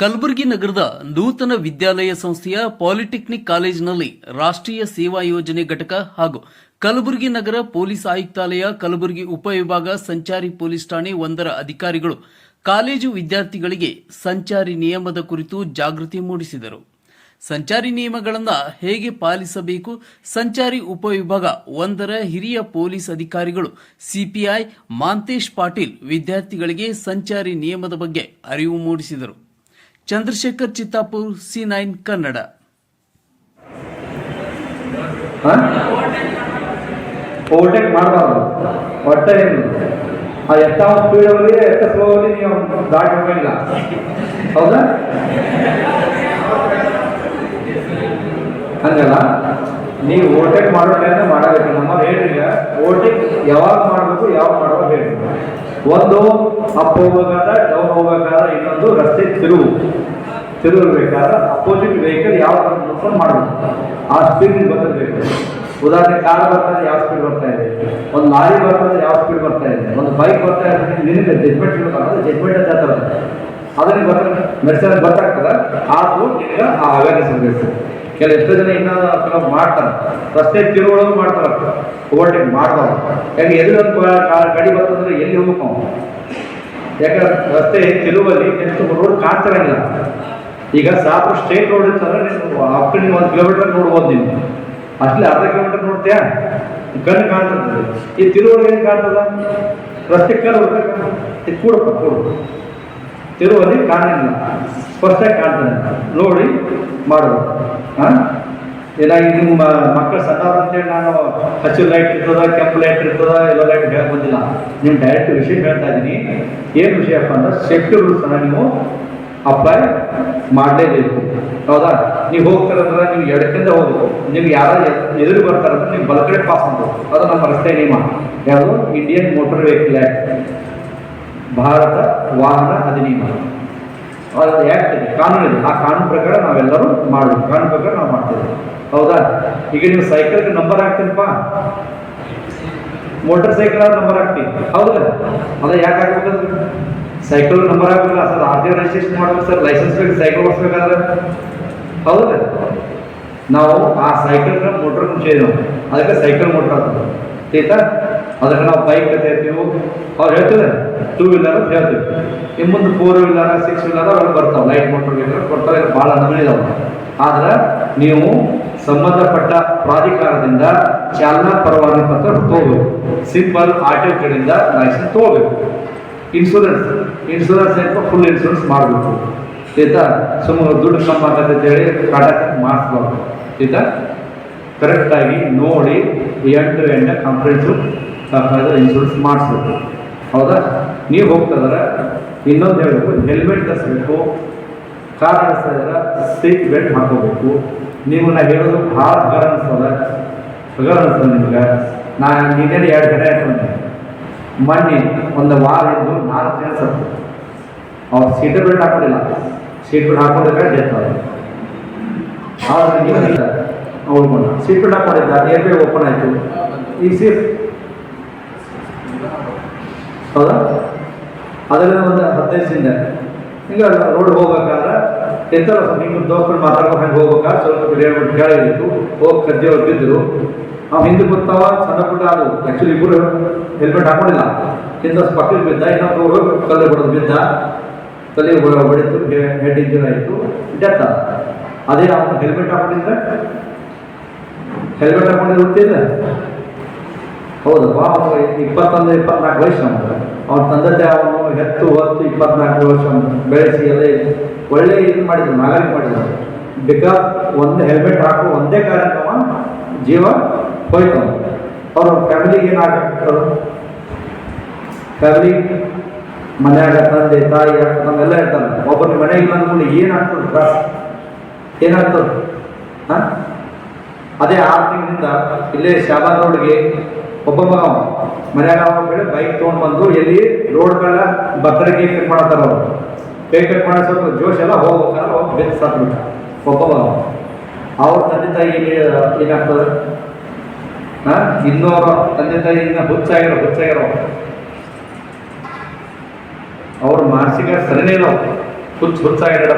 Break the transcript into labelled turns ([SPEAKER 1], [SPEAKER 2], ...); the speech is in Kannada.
[SPEAKER 1] ಕಲಬುರಗಿ ನಗರದ ನೂತನ ವಿದ್ಯಾಲಯ ಸಂಸ್ಥೆಯ ಪಾಲಿಟೆಕ್ನಿಕ್ ಕಾಲೇಜಿನಲ್ಲಿ ರಾಷ್ಟ್ರೀಯ ಸೇವಾ ಯೋಜನೆ ಘಟಕ ಹಾಗೂ ಕಲಬುರಗಿ ನಗರ ಪೊಲೀಸ್ ಆಯುಕ್ತಾಲಯ, ಕಲಬುರಗಿ ಉಪವಿಭಾಗ, ಸಂಚಾರಿ ಪೊಲೀಸ್ ಠಾಣೆ ಒಂದರ ಅಧಿಕಾರಿಗಳು ಕಾಲೇಜು ವಿದ್ಯಾರ್ಥಿಗಳಿಗೆ ಸಂಚಾರಿ ನಿಯಮದ ಕುರಿತು ಜಾಗೃತಿ ಮೂಡಿಸಿದರು. ಸಂಚಾರಿ ನಿಯಮಗಳನ್ನು ಹೇಗೆ ಪಾಲಿಸಬೇಕು? ಸಂಚಾರಿ ಉಪವಿಭಾಗ ಒಂದರ ಹಿರಿಯ ಪೊಲೀಸ್ ಅಧಿಕಾರಿಗಳು ಸಿಪಿಐ ಮಾಂತೇಶ್ ಪಾಟೀಲ್ ವಿದ್ಯಾರ್ಥಿಗಳಿಗೆ ಸಂಚಾರಿ ನಿಯಮದ ಬಗ್ಗೆ ಅರಿವು ಮೂಡಿಸಿದರು. Chandrashekhar Chittapur, C nine, Kannada.
[SPEAKER 2] Overtake ಮಾಡಬಾರ್ದು. ಒಟ್ಟೆ ಏನು ಆ ಎತ್ತ ಸ್ಪೀಡ್ ಅವರಿಗೆ ಎಷ್ಟ ಸ್ಲೋ ಅವರಿಗೆ ನೀವು ದಾಟಿ ಹೋಗಿಲ್ಲ ಹೌದಾ? ಹಂಗಲ್ಲ. ನೀವು ಓವರ್ಟೇಕ್ ಮಾಡೋ ಟೈಮ್ ಮಾಡಬೇಕು. ನಮ್ಮ ಹೇಳಿ ಓವರ್ಟೇಕ್ ಯಾವಾಗ ಮಾಡಬೇಕು, ಯಾವಾಗ ಮಾಡುವಾಗ ಹೇಳಿ ಒಂದು ಅಪ್ ಹೋಗಬೇಕಾದ್ರೆ, ಡೌನ್ ಹೋಗ್ಬೇಕಾದ್ರೆ ಇನ್ನೊಂದು ರಸ್ತೆ ತಿರುವು. ತಿರುಗಬೇಕಾದ್ರೆ ಅಪೋಸಿಟ್ ವೆಹಿಕಲ್ ಯಾವ ಮಾಡಬೇಕು. ಆ ಸ್ಪೀಡ್ ಗೊತ್ತಿರಬೇಕು. ಉದಾಹರಣೆ ಕಾರ್ ಬರ್ತಾರೆ ಯಾವ ಸ್ಪೀಡ್ ಬರ್ತಾ ಇದೆ? ಒಂದು ಲಾರಿ ಬರ್ತದೆ ಯಾವ ಸ್ಪೀಡ್ ಬರ್ತಾ ಇದೆ? ಒಂದು ಬೈಕ್ ಬರ್ತಾ ಇದೆ ನಿನಗೆ ಜಜ್ಮೆಂಟ್ ಇರಬೇಕಾದ್ರೆ ಜಜ್ಮೆಂಟ್ ಅಂತ ಅದನ್ನ ಬರ್ತಾರೆ ಮೆಡಿಸನ್ ಗೊತ್ತಾಗ್ತದೆ? ಆದ್ರೂ ನಿಮ್ಗೆ ಆ ಅವೇರ್ನೆಸ್ ಇರಬೇಕು ಕೆಲ ಎಷ್ಟೋ ಜನ ಇನ್ನೂ ಥರ ಮಾಡ್ತಾರೆ. ರಸ್ತೆ ತಿರುವೊಳಗೆ ಮಾಡ್ತಾರೆ. ಓವರ್ಟೇಕ್ ಮಾಡ್ತಾರೆ ಯಾಕೆ ಎದುರೊಂದು ಗಾಡಿ ಬರ್ತಂದ್ರೆ ಎಲ್ಲಿ ಹೋಗ್ಬೇಕು? ಯಾಕಂದ್ರೆ ರಸ್ತೆ ತಿರುವಲ್ಲಿ ಎಷ್ಟು ರೋಡ್ ಕಾಣ್ತಿರಂಗಿಲ್ಲ ಈಗ ಸಾಕು ಸ್ಟೇಟ್ ರೋಡ್ ಇರ್ತಾರೆ ನೀವು ನೀವು ಒಂದು ಕಿಲೋಮೀಟರ್ ನೋಡ್ಬೋದು ನೀವು. ಅಷ್ಟೇ ಅರ್ಧ ಕಿಲೋಮೀಟರ್ ನೋಡ್ತೀಯಾ? ಕಣ್ಣು ಕಾಣ್ತದೆ. ಈ ತಿರುವಲ್ಲಿ ಏನು ಕಾಣ್ತದ? ರಸ್ತೆ ಕಲ್ಲು ಇದು ಕೂಡಪ್ಪ, ಕೂಡು. ತಿರುವಲ್ಲಿ ಕಾಣಂಗಿಲ್ಲ ಸ್ಪಷ್ಟವಾಗಿ ಕಾಣ್ತದೆ. ನೋಡಿ ಮಾಡಬೇಕು ಏನಾಗಿ ನಿಮ್ಮ ಮಕ್ಕಳು ಸಣ್ಣವ್ರು ಅಂತೇಳಿ ನಾನು ಹಸಿರು ಲೈಟ್ ಇರ್ತದ, ಕೆಂಪು ಲೈಟ್ ಇರ್ತದ, ಎಲ್ಲ ಲೈಟ್ ಹೇಳಕ್ ಬಂದಿಲ್ಲ ನೀವು ಡೈರೆಕ್ಟ್ ವಿಷಯ ಹೇಳ್ತಾ ಇದ್ದೀನಿ ಏನು ವಿಷಯಪ್ಪ ಅಂದ್ರೆ ಸೇಫ್ಟಿ ಅನ್ನ ನೀವು ಅಪ್ಲೈ ಮಾಡಲೇಬೇಕು. ಹೌದಾ? ನೀವು ಹೋಗ್ತಾರಂದ್ರೆ ನೀವು ಎಡಕ್ಕಿಂದ ಹೋಗ್ಬೇಕು. ನಿಮ್ಗೆ ಯಾರು ಎದುರು ಬರ್ತಾರಂದ್ರೆ ನೀವು ಬಲಕಡೆ ಪಾಸ್ ಮಾಡಬೇಕು. ಅದು ನಮ್ಮ ರಸ್ತೆ ನಿಯಮ. ಯಾವುದು? Indian motor vehicle act Bharat ವಾಹನ ಅಧಿನಿಯಮ. ಇದೆ ಕಾನೂನು ಇದೆ ಆ ಕಾನೂನು ಪ್ರಕಾರ ನಾವೆಲ್ಲರೂ ಮಾಡಬೇಕು ಕಾನೂನು ಪ್ರಕಾರ ನಾವು ಮಾಡ್ತೇವೆ. ಹೌದಾ? ಈಗ ನೀವು ಸೈಕಲ್ಗೆ ನಂಬರ್ ಹಾಕ್ತೀರಪ್ಪ ಮೋಟರ್ ಸೈಕಲ್ ನಂಬರ್ ಹಾಕ್ತೀವಿ ಹೌದಾ? ಅದ ಯಾಕೆ ಹಾಕ್ಬೇಕಂದ್ರೆ ಸೈಕಲ್ ನಂಬರ್ ಹಾಕಲ್ಲ ಸರ್ ಆರ್ ಟಿ ರಿಜಿಸ್ಟ್ರೇಷನ್ ಮಾಡ್ಬೇಕು ಸರ್. ಲೈಸೆನ್ಸ್ ಬೇಕು ಸೈಕಲ್ ಓಡಿಸ್ಬೇಕಾದ್ರೆ. ಹೌದಾ? ನಾವು ಆ ಸೈಕಲ್ ಮೋಟರ್ ಮುಂಚೆ ಅದಕ್ಕೆ ಸೈಕಲ್ ಮೋಟರ್ ಆಗ್ತದೆ. ಆಯ್ತಾ? ಅದಕ್ಕೆ ನಾವು ಬೈಕ್ ಅಂತ ಹೇಳ್ತೀವಿ, ಅವ್ರು ಹೇಳ್ತಾರೆ ಟೂ ವೀಲರ್ ಅಂತ ಹೇಳ್ತೀವಿ. ಇನ್ನು ಮುಂದೆ ಫೋರ್ ವೀಲರ್ ಸಿಕ್ಸ್ ವೀಲರ್ ಅವೆಲ್ಲ ಬರ್ತಾವೆ ಲೈಟ್ ಮೋಟರ್ ಬೇಕಾದ್ರೆ ಕೊಡ್ತಾರೆ ಭಾಳ ನಮೂನಿದಾವೆ ಆದ್ರೆ ನೀವು ಸಂಬಂಧಪಟ್ಟ ಪ್ರಾಧಿಕಾರದಿಂದ ಚಾಲನಾ ಪರವಾನಗಿ ಪತ್ರ ತಗೋಬೇಕು. ಸಿಂಪಲ್ ಆಟೋ ಕಡೆಯಿಂದ ಲೈಸೆನ್ಸ್ ತಗೋಬೇಕು. ಇನ್ಶೂರೆನ್ಸ್ ಇನ್ಶೂರೆನ್ಸ್ ಅಂತ ಫುಲ್ ಇನ್ಶೂರೆನ್ಸ್ ಮಾಡಬೇಕು. ಆಯ್ತಾ? ಸುಮ್ಮನೆ ದುಡ್ಡು ಅಂತ ಹೇಳಿ ಕಡಕ್ ಮಾಡಿಸ್ಬಾರ್ದು. ಆಯ್ತಾ? ಕರೆಕ್ಟಾಗಿ ನೋಡಿ ಎಂಟು ಟು ಎಂಡ್ ಕಂಪ್ಲೇಂಟ್ಸು ಇನ್ಶೂರೆನ್ಸ್ ಮಾಡಿಸ್ಬೇಕು. ಹೌದಾ? ನೀವು ಹೋಗ್ತದ್ರೆ ಇನ್ನೊಂದು ಹೇಳಬೇಕು ಹೆಲ್ಮೆಟ್ ಧರಿಸ್ಬೇಕು ಕಾರ್ ನಡೆಸ್ತಾ ಇದ್ರೆ ಸೀಟ್ ಬೆಲ್ಟ್ ಹಾಕೋಬೇಕು. ನೀವು ನಾ ಹೇಳೋದು ಭಾಳ ಹಗರ ಅನಿಸ್ತದ ಹಗರ ಅನಿಸ್ತದೆ ನಿಮ್ಗೆ. ನಾ ನಿನ್ನೆ ಎರಡು ಕಡೆ ಹಾಕೊಂಡೆ. ಮೊನ್ನೆ ಒಂದು ವಾರ ಇದ್ದು ನಾಲ್ಕು ಜನ ಸತ್ತು. ಅವ್ರು ಸೀಟ್ ಬೆಲ್ಟ್ ಹಾಕೋದಿಲ್ಲ. ಸೀಟ್ ಬೆಲ್ಟ್ ಹಾಕೊಂಡಿದ್ರೆ ಡೆತ್ ಆಗಿದೆ. ಆದ್ರೆ ನೀವು ಉಳ್ಕೊಂಡ ಸೀಟ್ ಬೆಲ್ಟ್ ಹಾಕೊಂಡಿದ್ದ ಏರ್ಪೇ ಓಪನ್ ಆಯಿತು. ಈ ಸೀಟ್ ಹೌದಾ? ಅದರಿಂದ ಒಂದು ಹದಿನೈದು ದಿನ. ಈಗ ರೋಡ್ ಹೋಗ್ಬೇಕಾದ್ರೆ ಎಂತಲ್ಲ ನಿಮ್ಮ ದೋಸ್ಕೊಂಡು ಮಾತಾಡ್ಕೊಂಡು ಹಂಗೆ ಹೋಗ್ಬೇಕಾದ್ರೆ ಸ್ವಲ್ಪ ಹೇಳ್ಬಿಟ್ಟು ಕೇಳಿದ್ರು ಹೋಗಿ ಕಜ್ಜಿಯವ್ರು ಬಿದ್ದರು. ಅವ್ನು ಹಿಂದೆ ಬರ್ತಾವ ಸಣ್ಣ ಪುಟ್ಟ ಅದು. ಆ್ಯಕ್ಚುಲಿ ಇಬ್ಬರು ಹೆಲ್ಮೆಟ್ ಹಾಕೊಂಡಿಲ್ಲ. ಹಿಂದೆ ಪಕ್ಕಕ್ಕೆ ಬಿದ್ದ ಇನ್ನೊಬ್ಬರು ಕಲ್ಲೆ ಬಿಡೋದು ಬಿದ್ದ. ತಲೆ ಹೊಡಿತು ಹೆಡ್ ಇಂಜನ್ ಆಯಿತು. ಡೆತ್ ಅದೇ ಅವನು ಹೆಲ್ಮೆಟ್ ಹಾಕೊಂಡಿದ್ರೆ? ಹೆಲ್ಮೆಟ್ ಹಾಕೊಂಡಿದ್ರೆ ಹೌದಪ್ಪ ಅವನು ಇಪ್ಪತ್ತೊಂದು, ಇಪ್ಪತ್ನಾಲ್ಕು ವಯಸ್ಸು ಅವನು ಅವನ ತಂದೆ ತಾಯಿ ಅವನು ಹೆತ್ತು, ಹೊತ್ತು, ಇಪ್ಪತ್ನಾಲ್ಕು ವರ್ಷ ಬೆಳೆಸಿ ಎಲ್ಲ ಒಳ್ಳೆ ಇದು ಮಾಡಿದ್ರು ನಾಗರಿಕ ಮಾಡಿದ್ರು. ಬಿಕಾಸ್ ಒಂದು ಹೆಲ್ಮೆಟ್ ಹಾಕೋ ಒಂದೇ ಕಾರ್ಯಕ್ರಮ ಜೀವ ಹೋಯ್ತು. ಅವ್ರ ಫ್ಯಾಮಿಲಿಗೆ ಏನು ಆಗ್ತದೆ ಫ್ಯಾಮಿಲಿ ಮನ್ಯಾಗ ತಂದೆ, ತಾಯಿ, ಅಕ್ಕ, ನಮ್ಮೆಲ್ಲ ಇರ್ತಾರೆ ಒಬ್ಬನ ಮನೆಗೆ ಅಂದ್ಕೊಂಡು ಏನಾಗ್ತದೆ ತ್ರಾಸ? ಏನಾಗ್ತದೆ? ಅದೇ ಆರು ತಿಂಗಳಿಂದ ಇಲ್ಲೇ ಶಾಬಾ ರೋಡ್ಗೆ ಒಬ್ಬ ಮನೆಯಾಗ ಅವ ಬೈಕ್ ತೊಗೊಂಡು ಬಂದು ಎಲ್ಲಿ? ರೋಡ್ ಮೇಲೆ ಬರ್ತಡೇ ಕೇಕ್ ಕಟ್ ಮಾಡತ್ತಾರ ಅವರು. ಕೇಕ್ ಕಟ್ ಮಾಡೋ ಸ್ವಲ್ಪ ಜೋಶ್ ಎಲ್ಲ ಹೋಗ್ಬೇಕಾದ್ರೆ ಹೋಗಿ ಬೆನ್ನು ಸಾಕ್ಬಿಟ್ಟ. ಒಬ್ಬೊಬ್ಬ. ಅವ್ರ ತಂದೆ ತಾಯಿ ಏನಾಗ್ತದೆ? ಹಾಂ? ಇನ್ನೂ ತಂದೆ ತಾಯಿ ಇನ್ನ ಹುಚ್ಚಾಗಿರೋ ಹುಚ್ಚಾಗಿರೋ ಅವ್ರ. ಮಾನಸಿಕ ಸರಿನೇ ಇಲ್ಲ ಹುಚ್ಚ ಹುಚ್ಚಾಗಿರೋ